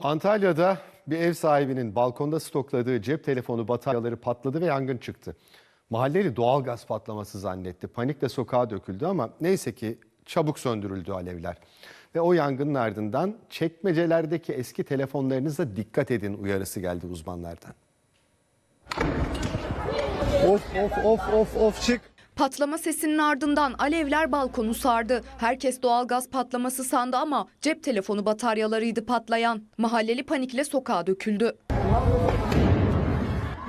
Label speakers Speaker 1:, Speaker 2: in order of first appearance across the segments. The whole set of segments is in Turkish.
Speaker 1: Antalya'da bir ev sahibinin balkonda stokladığı cep telefonu bataryaları patladı ve yangın çıktı. Mahalleli doğalgaz patlaması zannetti. Panikle sokağa döküldü ama neyse ki çabuk söndürüldü alevler. Ve o yangının ardından çekmecelerdeki eski telefonlarınıza dikkat edin uyarısı geldi uzmanlardan.
Speaker 2: Of of of of of çık.
Speaker 3: Patlama sesinin ardından alevler balkonu sardı. Herkes doğalgaz patlaması sandı ama cep telefonu bataryalarıydı patlayan. Mahalleli panikle sokağa döküldü.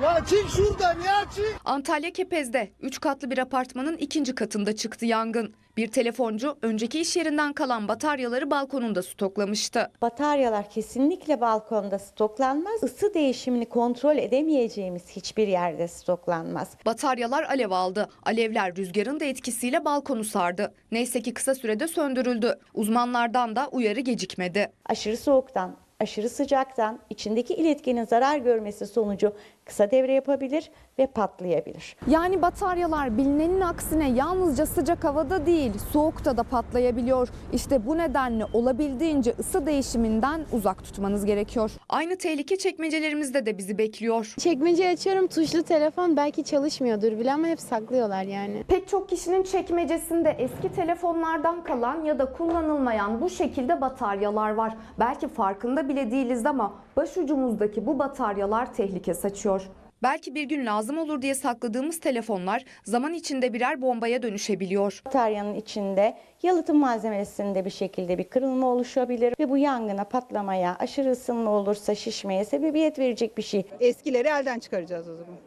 Speaker 2: Ya çık şuradan ya çık.
Speaker 3: Antalya Kepez'de 3 katlı bir apartmanın ikinci katında çıktı yangın. Bir telefoncu önceki iş yerinden kalan bataryaları balkonunda stoklamıştı.
Speaker 4: Bataryalar kesinlikle balkonda stoklanmaz. Isı değişimini kontrol edemeyeceğimiz hiçbir yerde stoklanmaz.
Speaker 3: Bataryalar alev aldı. Alevler rüzgarın da etkisiyle balkonu sardı. Neyse ki kısa sürede söndürüldü. Uzmanlardan da uyarı gecikmedi.
Speaker 4: Aşırı soğuktan, aşırı sıcaktan içindeki iletkenin zarar görmesi sonucu kısa devre yapabilir ve patlayabilir.
Speaker 5: Yani bataryalar bilinenin aksine yalnızca sıcak havada değil, soğukta da patlayabiliyor. İşte bu nedenle olabildiğince ısı değişiminden uzak tutmanız gerekiyor.
Speaker 3: Aynı tehlike çekmecelerimizde de bizi bekliyor.
Speaker 6: Çekmeceyi açıyorum tuşlu telefon belki çalışmıyordur bile ama hep saklıyorlar yani.
Speaker 5: Pek çok kişinin çekmecesinde eski telefonlardan kalan ya da kullanılmayan bu şekilde bataryalar var. Belki farkında bile değiliz ama başucumuzdaki bu bataryalar tehlike saçıyor.
Speaker 3: Belki bir gün lazım olur diye sakladığımız telefonlar zaman içinde birer bombaya dönüşebiliyor.
Speaker 4: Bataryanın içinde yalıtım malzemesinde bir şekilde bir kırılma oluşabilir ve bu yangına, patlamaya, aşırı ısınma olursa şişmeye sebebiyet verecek bir şey.
Speaker 7: Eskileri elden çıkaracağız o zaman.